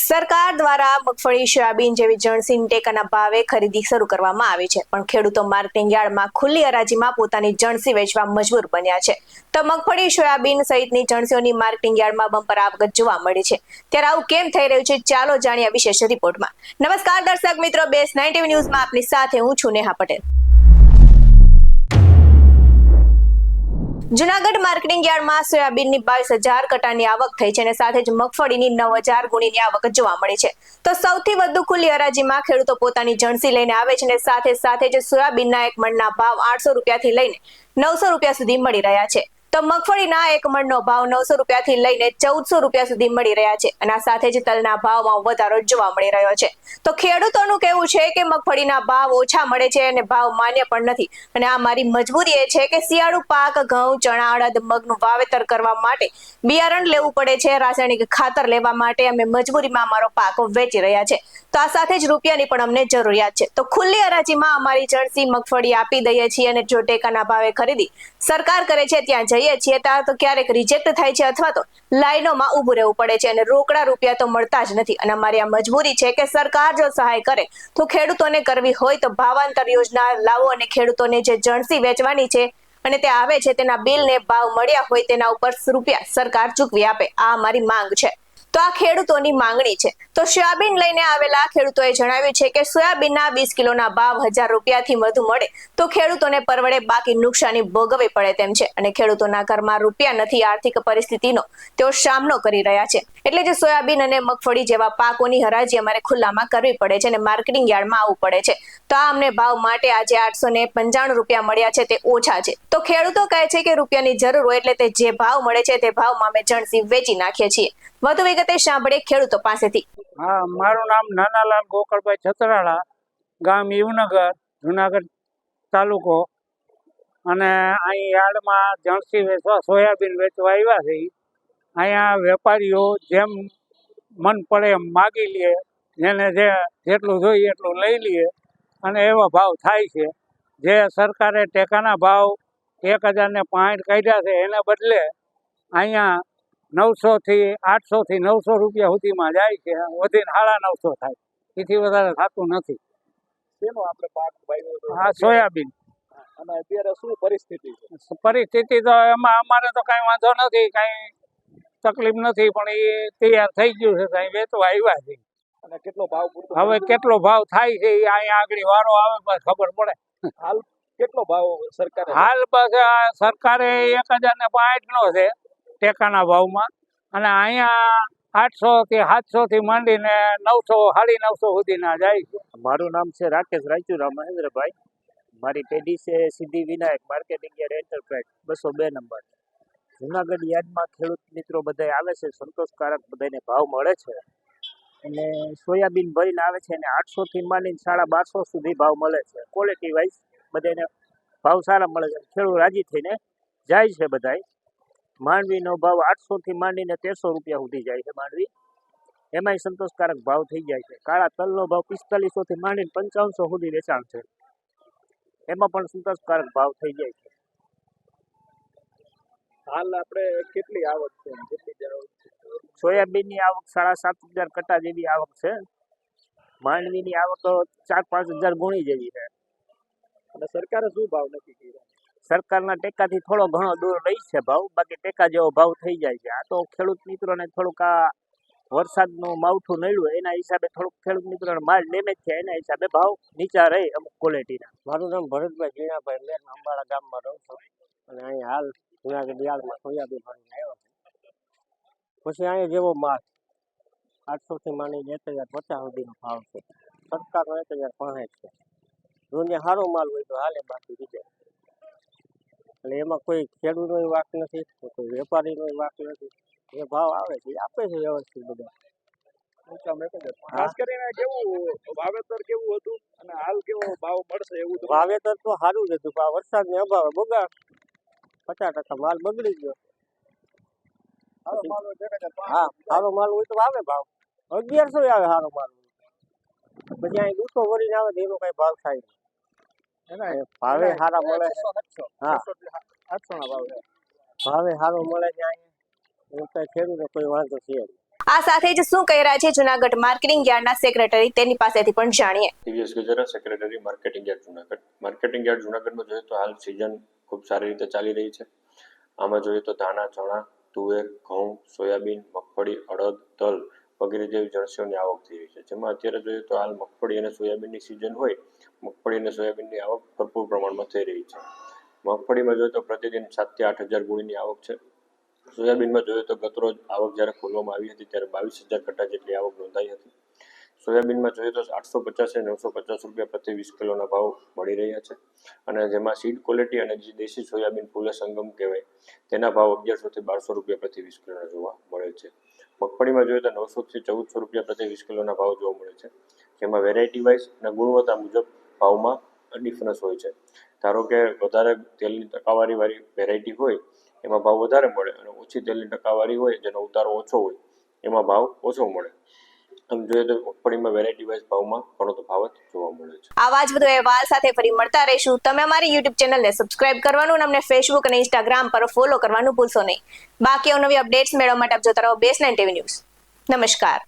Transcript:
સરકાર દ્વારા મગફળી, સોયાબીન જેવી જણસીન ટેકાના ભાવે ખરીદી શરૂ કરવામાં આવી છે. પણ ખેડૂતો માર્કેટિંગ યાર્ડમાં ખુલ્લી હરાજીમાં પોતાની જણસી વેચવા મજબૂર બન્યા છે. તો મગફળી, સોયાબીન સહિતની જણસીઓની માર્કેટિંગ યાર્ડમાં બમ્પર આવક જોવા મળી છે. ત્યારે આવું કેમ થઈ રહ્યું છે, ચાલો જાણીએ વિશેષ રિપોર્ટમાં. નમસ્કાર દર્શક મિત્રો બેસ નાઇન્ટી ન્યૂઝમાં આપની સાથે હું છું નેહા પટેલ. જુનાગઢ માર્કેટિંગ યાર્ડમાં સોયાબીનની બાવીસ હજાર કટાની આવક થઈ છે અને સાથે જ મગફળીની નવ હજાર ગુણીની આવક જોવા મળી છે. તો સૌથી વધુ ખુલ્લી હરાજીમાં ખેડૂતો પોતાની જણસી લઈને આવે છે અને સાથે સાથે જ સોયાબીનના એક મણના ભાવ આઠસો રૂપિયાથી લઈને નવસો રૂપિયા સુધી મળી રહ્યા છે. તો મગફળીના એક મણનો ભાવ નવસો રૂપિયાથી લઈને ચૌદસો રૂપિયા સુધી મળી રહ્યા છે અને આ સાથે જ તલના ભાવમાં વધારો જોવા મળી રહ્યો છે. તો ખેડૂતોનું કહેવું છે કે મગફળીના ભાવ ઓછા મળે છે અને ભાવ માન્ય પણ નથી. અને આ મારી મજબૂરી એ છે કે શિયાળુ પાક, ઘઉં, ચણા, અડદ, મગનું વાવેતર કરવા માટે બિયારણ લેવું પડે છે, રાસાયણિક ખાતર લેવા માટે અમે મજબૂરીમાં અમારો પાક વેચી રહ્યા છે. તો આ સાથે જ રૂપિયાની પણ અમને જરૂરિયાત છે. તો ખુલ્લી હરાજીમાં અમારી જણસી મગફળી આપી દઈએ છીએ અને જો ટેકાના ભાવે ખરીદી સરકાર કરે છે, ત્યાં જઈએ છીએ, ત્યાં તો ક્યારેક રિજેક્ટ થાય છે અથવા તો લાઈનોમાં ઊભું રહેવું પડે છે અને રોકડા રૂપિયા તો મળતા જ નથી. અને અમારી આ મજબૂરી છે કે સરકાર જો સહાય કરે, તો ખેડૂતોને કરવી હોય તો ભાવાંતર યોજના લાવો અને ખેડૂતોને જે જણસી વેચવાની છે અને તે આવે છે, તેના બિલને ભાવ મળ્યા હોય તેના ઉપર રૂપિયા સરકાર ચૂકવી આપે. આ અમારી માંગ છે. તો આ ખેડૂતોની માંગણી છે. તો સોયાબીન લઈને આવેલા ખેડૂતોએ જણાવ્યું છે કે સોયાબીનના વીસ કિલોના ભાવ હજાર રૂપિયાથી વધુ મળે તો ખેડૂતોને પરવડે બાકી નુકસાની ભોગવવી પડે તેમ છે. અને ખેડૂતોના ઘરમાં રૂપિયા નથી આર્થિક પરિસ્થિતિનો તેઓ સામનો કરી રહ્યા છે. એટલે જે સોયાબીન અને મગફળી જેવા પાકોની હરાજી અમારે ખુલ્લામાં કરવી પડે છે અને માર્કેટિંગ યાર્ડમાં આવવું પડે છે. તો આ અમને ભાવ માટે આજે આઠસો ને પંચાણું રૂપિયા મળ્યા છે, તે ઓછા છે. તો ખેડૂતો કહે છે કે રૂપિયાની જરૂર હોય એટલે તે જે ભાવ મળે છે, તે ભાવમાં અમે જણસી વેચી નાખીએ છીએ. વધુ વિગતે સાંભળીએ ખેડૂતો પાસેથી. હા, મારું નામ નાનાલાલ ગોકળભાઈ છતરાળા ગામ યુવનગર, જુનાગઢ તાલુકો. અને અહીં યાર્ડમાં જણસી વેચવા, સોયાબીન વેચવા આવ્યા છે. અહીંયા વેપારીઓ જેમ મન પડે એમ માગી લે. જેને જે જેટલું જોઈએ એટલું લઈ લઈએ અને એવો ભાવ થાય છે. જે સરકારે ટેકાના ભાવ એક હજારને પાંઠ કાઢ્યા છે એને બદલે અહીંયા નવસોથી આઠસોથી નવસો રૂપિયા સુધીમાં જાય છે વધીને સાડા નવસો થાય. એથી વધારે થતું નથી. શેનો આપણે પાક હા સોયાબીન. અને અત્યારે શું પરિસ્થિતિ છે? પરિસ્થિતિ તો એમાં અમારે તો કાંઈ વાંધો નથી કાંઈ તકલીફ નથી પણ એ તૈયાર થઈ ગયું છે કાંઈ વેચવા આવ્યા છે અને કેટલો ભાવ પૂરતો હવે કેટલો ભાવ થાય છે એ અહીંયા આગળ વારો આવે પછી ખબર પડે. હાલ કેટલો ભાવ સરકારે હાલ બસ સરકારે એક હજાર ને નો છે ટેકાના ભાવમાં. અને અહીંયા આઠસો થી સાતસો થી માંડીને નવસો સાડી નવસો સુધીના જાય છે. મારું નામ છે રાકેશ રાયચુરા મહેન્દ્રભાઈ. મારી પેઢી છે Siddhi Vinayak marketing yard enterprise બસો બે નંબર. જુનાગઢ યાર્ડમાં ખેડૂત મિત્રો બધા આવે છે સંતોષકારક બધાને ભાવ મળે છે. અને સોયાબીન ભરીને આવે છે અને આઠસોથી માંડીને સાડા બારસો સુધી ભાવ મળે છે. ક્વોલિટી વાઇઝ બધાને ભાવ સારા મળે છે. ખેડૂત રાજી થઈને જાય છે બધાય. માંડવીનો ભાવ આઠસોથી માંડીને તેરસો રૂપિયા સુધી જાય છે માંડવી. એમાંય સંતોષકારક ભાવ થઈ જાય છે. કાળા તલનો ભાવ પિસ્તાલીસોથી માંડીને પંચાવનસો સુધી વેચાણ છે. એમાં પણ સંતોષકારક ભાવ થઈ જાય છે. હાલ આપણે કેટલી આવક છે? કેટલી જરૂર છે? સોયાબીનની આવક સાડા સાત હજાર કટા જેવી આવક છે. માંડવીની આવક ચાર પાંચ હજાર ગુણી જેવી છે. અને સરકારે શું ભાવ નક્કી કર્યો? સરકારના ટેકાથી થોડો ઘણો દૂર રહી છે ભાવ. બાકી ટેકા જેવો ભાવ થઈ જાય છે. આ તો ખેડૂત મિત્રોને થોડુંક આ વરસાદનું માવઠું નડ્યું એના હિસાબે થોડુંક ખેડૂત મિત્રોને માલ ડેમેજ થયા એના હિસાબે ભાવ નીચા રહે અમુક ક્વોલિટીના મારું નામ ભરતભાઈ જીણાભાઈ મેં અંબાળા ગામમાં રહું છું. અને અહીં હાલ જુનાગઢ યાર્ડમાં સોયાબીન ભરીને પછી અહીંયા જેવો માલ આઠસોથી માંડીને એક હજાર પચાસ સુધીનો ભાવ છે. સરકારનો એક હજાર પાંસઠ છે. જો સારો માલ હોય તો હાલે બાકી બીજે. એટલે એમાં કોઈ ખેડૂતનો વાક નથી કોઈ વેપારીનો વાક નથી. જે ભાવ આવે છે આપે છે વ્યવસ્થિત બધા. ઊંચા મેં કહ્યું. ખાસ કરીને કેવું વાવેતર કેવું હતું અને હાલ કેવો ભાવ મળશે એવું વાવેતર તો સારું જ હતું વરસાદ ને અભાવે બગાડ. પચાસ ટકા માલ બગડી ગયો સારો માલ હોય તો એક હજાર પાંચસો હા સારો માલ હોય તો આવે ભાવ. અગિયારસો આવે સારો માલ પછી અહીં દૂસો ભરીને આવે તો એનો કઈ ભાવ થાય ભાવે સારા મળે. હા. ના ભાવ. સારો મળે છે વાંધો છે આ સાથે જ શું કહી રહ્યા છે જુનાગઢ માર્કેટિંગ યાર્ડના સેક્રેટરી તેની પાસેથી પણ જાણીએ. TVS Gajra secretary marketing yard Junagadh. Marketing yard જુનાગઢમાં જોઈએ તો હાલ સિઝન ખૂબ સારી રીતે ચાલી રહી છે. આમાં જોઈએ તો ધાણા ચણા તુવેર, ઘઉં, સોયાબીન, મગફળી, અડદ, તલ વગેરે જેવી જળસીઓની આવક થઈ રહી છે. જેમાં અત્યારે જોઈએ તો હાલ મગફળી અને સોયાબીનની સિઝન હોય, મગફળી અને સોયાબીનની આવક ભરપૂર પ્રમાણમાં થઈ રહી છે. મગફળીમાં જોઈએ તો પ્રતિદિન સાતથી આઠ હજાર ગુણીની આવક છે. સોયાબીનમાં જોઈએ તો ગતરોજ આવક જ્યારે ખોલવામાં આવી હતી, ત્યારે બાવીસ હજાર કટ્ટા જેટલી આવક નોંધાઈ હતી. સોયાબીનમાં જોઈએ તો આઠસો પચાસ અને નવસો પચાસ રૂપિયા પ્રતિ વીસ કિલોના ભાવ મળી રહ્યા છે. અને જેમાં સીડ ક્વોલિટી અને જે દેશી સોયાબીન ફૂલે સંગમ કહેવાય, તેના ભાવ અગિયારસોથી બારસો રૂપિયા પ્રતિ વીસ કિલોના જોવા મળે છે. મગફળીમાં જોઈએ તો નવસોથી ચૌદસો રૂપિયા પ્રતિ વીસ કિલોના ભાવ જોવા મળે છે. જેમાં વેરાયટી વાઇઝ અને ગુણવત્તા મુજબ ભાવમાં ડિફરન્સ હોય છે. ધારો કે વધારે તેલની ટકાવારીવાળી વેરાયટી હોય, એમાં ભાવ વધારે મળે અને ઓછી તેલની ટકાવારી હોય, જેનો ઉતારો ઓછો હોય, એમાં ભાવ ઓછો મળે. આમ જોઈએ તો મગફળીમાં વેરાયટી વાઇઝ ભાવમાં ઘણો તફાવત જોવા મળે છે. આવા જ બધો અહેવાલ સાથે ફરી મળતા રહીશું. તમે અમારી યુટ્યુબ ચેનલને સબસ્ક્રાઇબ કરવાનું અને અમને ફેસબુક અને ઇન્સ્ટાગ્રામ પર ફોલો કરવાનું ભૂલશો નહીં. બાકી અવનવી અપડેટ્સ મેળવવા માટે આપ જોતા રહો બેસ નાઇન ટીવી ન્યૂઝ નમસ્કાર.